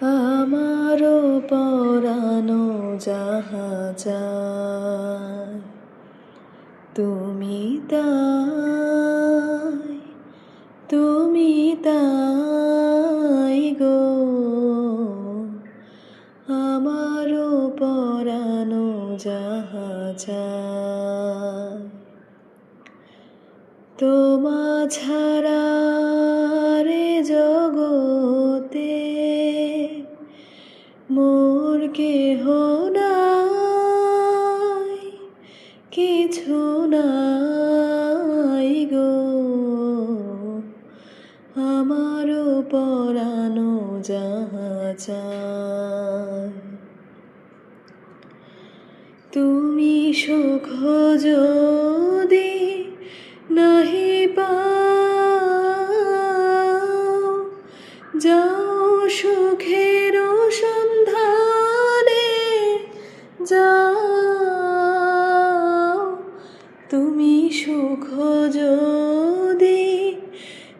আমারও পরানো চায় তুমি তাই তুমি তাই গো। আমারও পরানো চায় তোমা ছাড়া কেহ নাই কিছু নাই গো। আমারও পরানো যাহা চায় তুমি সুখ যদি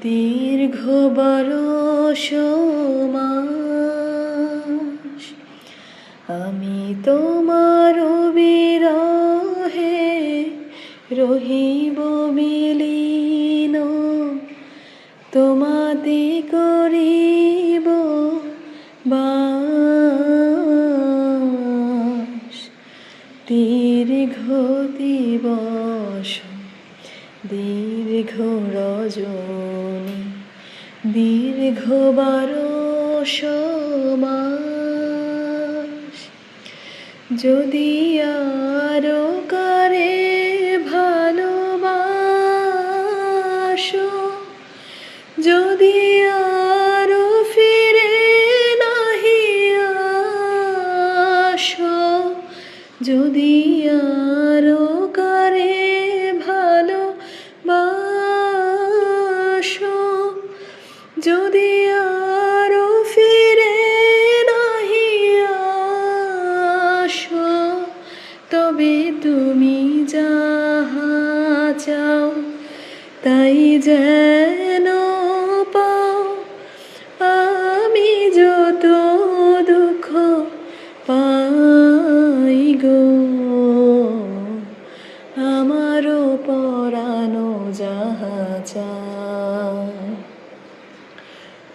দীর্ঘ বরষ মাস। আমি তোমার বিরহে রহিব বিলীন। তোমাতে করিব দীর্ঘ দিবস দীর্ঘ রজনী। দীর্ঘ বারোশ মাস যদি আরও করে ভালোবাসো যদি আরও ফিরে নাহি আসো যদি আরও তাই যেন পাও আমি যত দুঃখ পাই গো। আমারও পরানো যাহা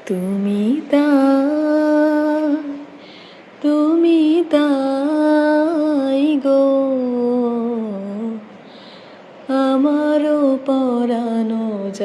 তুমি তা